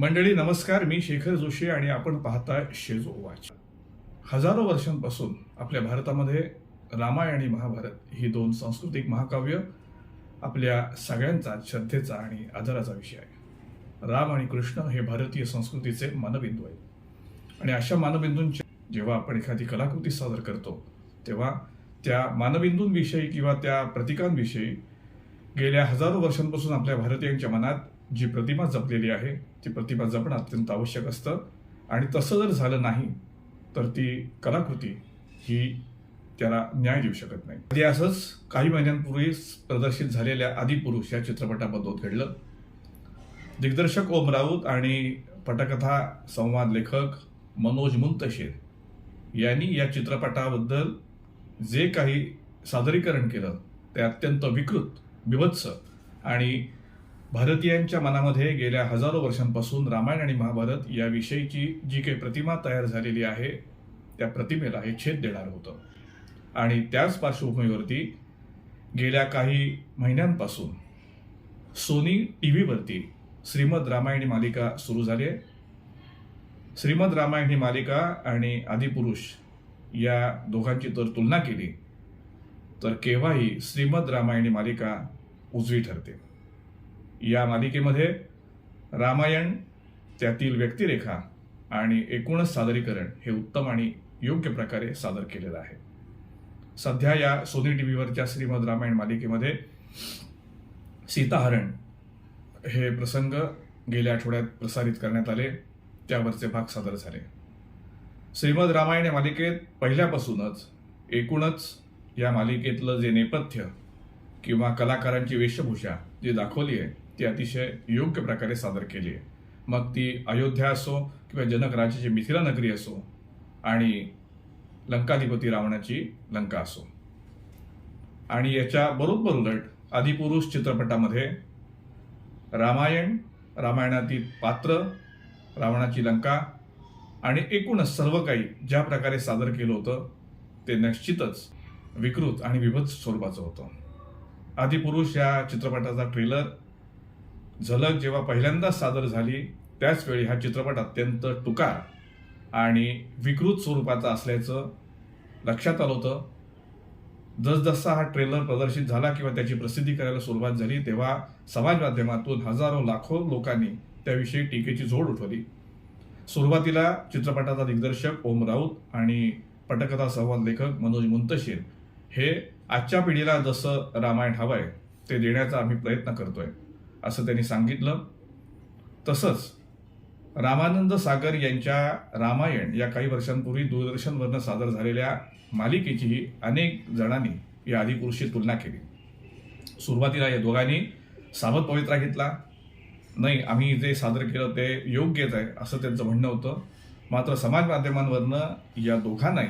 मंडळी नमस्कार. मी शेखर जोशी आणि आपण पाहताय शेजो वाच. हजारो वर्षांपासून आपल्या भारतामध्ये रामायण आणि महाभारत ही दोन सांस्कृतिक महाकाव्य आपल्या सगळ्यांचा श्रद्धेचा आणि आदराचा विषय आहे. राम आणि कृष्ण हे भारतीय संस्कृतीचे मानबिंदू आहेत. आणि अशा मानबिंदूंच्या जेव्हा आपण एखादी कलाकृती सादर करतो तेव्हा त्या मानबिंदूंविषयी किंवा त्या प्रतिकांविषयी गेल्या हजारो वर्षांपासून आपल्या भारतीयांच्या मनात जी प्रतिमा जपलेली आहे ती प्रतिमा जपणं अत्यंत आवश्यक असतं. आणि तसं जर झालं नाही तर ती कलाकृती ही त्याला न्याय देऊ शकत नाही. आधी असंच काही महिन्यांपूर्वी प्रदर्शित झालेल्या आदिपुरुष या चित्रपटाबद्दल घडलं दिग्दर्शक ओम राऊत आणि पटकथा संवाद लेखक मनोज मुंतशीर यांनी या चित्रपटाबद्दल जे काही सादरीकरण केलं ते अत्यंत विकृत बिभत्स आणि भारतीयांच्या मनामध्ये गेल्या हजारो वर्षांपासून रामायण आणि महाभारत याविषयीची जी काही प्रतिमा तयार झालेली आहे त्या प्रतिमेला हे छेद देणार होतं. आणि त्याच पार्श्वभूमीवरती गेल्या काही महिन्यांपासून सोनी टी व्हीवरती श्रीमद रामायणी मालिका सुरू झाली आहे. श्रीमद रामायण ही मालिका आणि आदिपुरुष या दोघांची तर तुलना केली तर केव्हाही श्रीमद रामायणी मालिका उजवी ठरते. या मालिकेमध्ये रामायण त्यातील व्यक्तिरेखा आणि एकूणच सादरीकरण हे उत्तम आणि योग्य प्रकारे सादर केलेलं आहे. सध्या या सोनी टी व्हीवरच्या श्रीमद रामायण मालिकेमध्ये सीताहरण हे प्रसंग गेल्या आठवड्यात प्रसारित करण्यात आले त्यावरचे भाग सादर झाले. श्रीमद रामायण या मालिकेत पहिल्यापासूनच एकूणच या मालिकेतलं जे नेपथ्य किंवा कलाकारांची वेशभूषा जी दाखवली आहे ती अतिशय योग्य प्रकारे सादर केली आहे. मग ती अयोध्या असो किंवा जनक राजाची मिथिला नगरी असो आणि लंकाधिपती रावणाची लंका असो. आणि याच्या बरोबर उलट आदिपुरुष चित्रपटामध्ये रामायण रामायणातील पात्र रावणाची लंका आणि एकूणच सर्व काही ज्या प्रकारे सादर केलं होतं ते निश्चितच विकृत आणि विभत्स स्वरूपाचं होतं. आदिपुरुष या चित्रपटाचा ट्रेलर झलक जेव्हा पहिल्यांदाच सादर झाली त्याचवेळी हा चित्रपट अत्यंत टुकार आणि विकृत स्वरूपाचा असल्याचं लक्षात आलं होतं. जसजसा हा ट्रेलर प्रदर्शित झाला किंवा त्याची प्रसिद्धी करायला सुरुवात झाली तेव्हा समाज माध्यमातून हजारो लाखो लोकांनी त्याविषयी टीकेची झोड उठवली. सुरुवातीला चित्रपटाचा दिग्दर्शक ओम राऊत आणि पटकथा संवाद लेखक मनोज मुंतशीर हे आजच्या पिढीला जसं रामायण हवंय ते देण्याचा आम्ही प्रयत्न करतोय असं त्यांनी सांगितलं. तसंच रामानंद सागर यांच्या रामायण या काही वर्षांपूर्वी दूरदर्शनवरनं सादर झालेल्या मालिकेचीही अनेक जणांनी या आदिपुरुषी तुलना केली. सुरुवातीला या दोघांनी सावध पवित्रा घेतला. नाही आम्ही जे सादर केलं ते योग्यच आहे असं त्यांचं म्हणणं होतं. मात्र समाज माध्यमांवरनं या दोघांनाही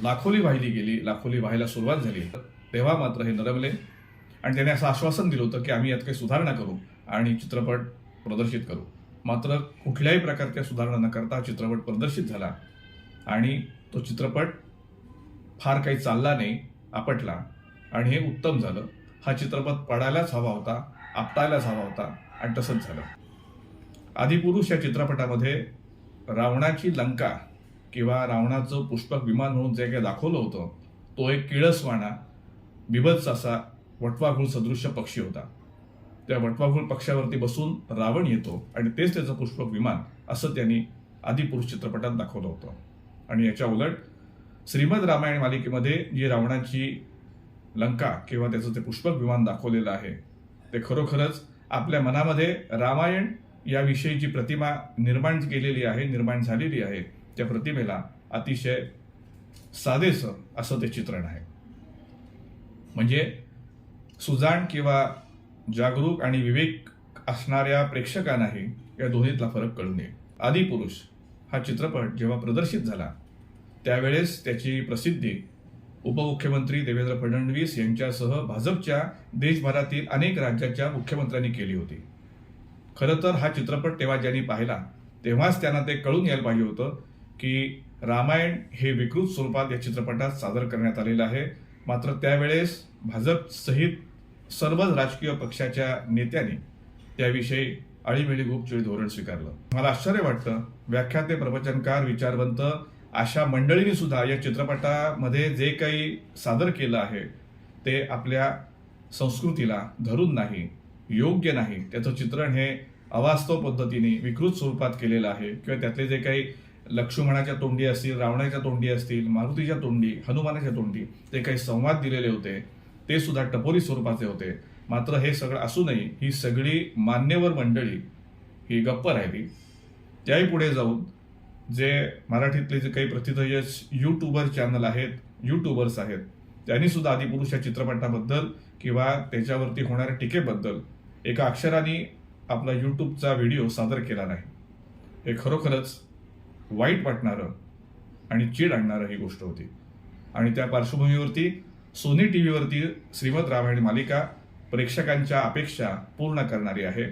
लाखोली वाहिली गेली लाखोली व्हायला सुरुवात झाली. तेव्हा मात्र हे नरमले आणि त्याने असं आश्वासन दिलं होतं की आम्ही यात काही सुधारणा करू आणि चित्रपट प्रदर्शित करू. मात्र कुठल्याही प्रकारच्या सुधारणा न करता चित्रपट प्रदर्शित झाला आणि तो चित्रपट फार काही चालला नाही आपटला. आणि हे उत्तम झालं. हा चित्रपट पडायलाच हवा होता आपटायलाच हवा होता आणि तसंच झालं. आदिपुरुष या चित्रपटामध्ये रावणाची लंका किंवा रावणाचं पुष्पक विमान म्हणून जे काही दाखवलं होतं तो एक किळसवाणा बिभत्स असा वटवाघूळ सदृश्य पक्षी होता. त्या वटवाघूळ पक्षावरती बसून रावण येतो आणि तेच त्याचं पुष्पक विमान असं त्यांनी आदिपुरुष चित्रपटात दाखवलं होतं. आणि याच्या उलट श्रीमद रामायण मालिकेमध्ये जी रावणाची लंका किंवा त्याचं ते पुष्पक विमान दाखवलेलं आहे ते खरोखरच आपल्या मनामध्ये रामायण याविषयीची प्रतिमा निर्माण केलेली आहे निर्माण झालेली आहे. त्या प्रतिमेला अतिशय साधेसं असं ते चित्रण आहे. म्हणजे सुजाण किंवा जागरूक आणि विवेक असणाऱ्या प्रेक्षकांनाही या दोन्हीतला फरक कळून येईल आदिपुरुष हा चित्रपट जेव्हा प्रदर्शित झाला त्यावेळेस त्याची प्रसिद्धी उपमुख्यमंत्री देवेंद्र फडणवीस यांच्यासह भाजपच्या देशभरातील अनेक राज्याच्या मुख्यमंत्र्यांनी केली होती. खरं तर हा चित्रपट तेव्हा ज्यांनी पाहिला तेव्हाच त्यांना ते कळून यायला पाहिजे होतं की रामायण हे विकृत स्वरूपात या चित्रपटात सादर करण्यात आलेलं आहे. मात्र त्यावेळेस भाजप सहित सर्वच राजकीय पक्षाच्या नेत्यांनी त्याविषयी अळीमिळी गुपचिळी धोरण स्वीकारलं. मला आश्चर्य वाटतं व्याख्याते प्रवचनकार विचारवंत अशा मंडळींनी सुद्धा या चित्रपटामध्ये जे काही सादर केलं आहे ते आपल्या संस्कृतीला धरून नाही योग्य नाही त्याचं चित्रण हे अवास्तव पद्धतीने विकृत स्वरूपात केलेलं आहे. किंवा त्यातले जे काही लक्ष्मणाच्या तोंडी असतील रावणाच्या तोंडी असतील मारुतीच्या तोंडी हनुमानाच्या तोंडी ते काही संवाद दिलेले होते ते सुद्धा टपोरी स्वरूपाचे होते. मात्र हे सगळं असूनही ही सगळी मान्यवर मंडळी ही गप्प राहिली. त्याही पुढे जाऊन जे मराठीतले जे काही प्रथितयश यूट्यूबर चॅनल आहेत यूट्यूबर्स आहेत त्यांनी सुद्धा आदिपुरुष या चित्रपटाबद्दल किंवा त्याच्यावरती होणाऱ्या टीकेबद्दल एका अक्षराने आपला यूट्यूबचा व्हिडिओ सादर केला नाही. हे खरोखरच वाईट वाटणारं आणि चीड आणणारं ही गोष्ट होती. आणि त्या पार्श्वभूमीवरती सोनी टी व्हीवरती श्रीमद रामायण मालिका प्रेक्षकांच्या अपेक्षा पूर्ण करणारी आहे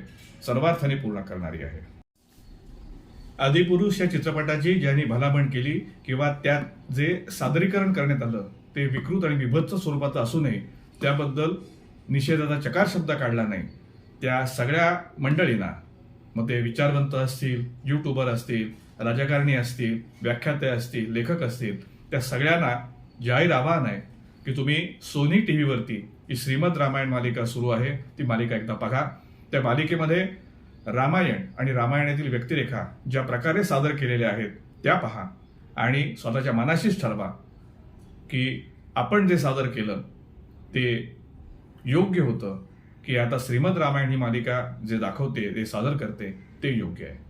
सर्वार्थाने पूर्ण करणारी आहे. आदिपुरुष या चित्रपटाची ज्यांनी भलाबण केली किंवा त्यात जे सादरीकरण करण्यात आलं ते विकृत आणि विभत्स स्वरूपाचं असू नये त्याबद्दल निषेधाचा चकार शब्द काढला नाही. त्या सगळ्या मंडळींना मग ते विचारवंत असतील यूट्यूबर असतील राजकारणी असतील व्याख्याते असतील लेखक असतील त्या सगळ्यांना जाहीर आवाहन आहे की तुम्ही सोनी टी व्हीवरती ही श्रीमद रामायण मालिका सुरू आहे ती मालिका एकदा बघा. त्या मालिकेमध्ये रामायण आणि रामायणातील व्यक्तिरेखा ज्या प्रकारे सादर केलेल्या आहेत त्या पहा. आणि स्वतःच्या मनाशीच ठरवा की आपण जे सादर केलं ते योग्य होतं की आता श्रीमद रामायण ही मालिका जे दाखवते ते सादर करते ते योग्य आहे.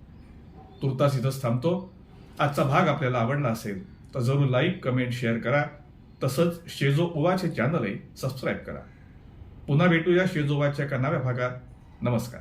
तुर्तास इथंच थांबतो. आजचा भाग आपल्याला आवडला असेल तर जरूर लाईक कमेंट शेअर करा. तसंच शेजो उवाचे चॅनलही सबस्क्राईब करा. पुन्हा भेटूया शेजोवाच्या एका नव्या भागात. नमस्कार.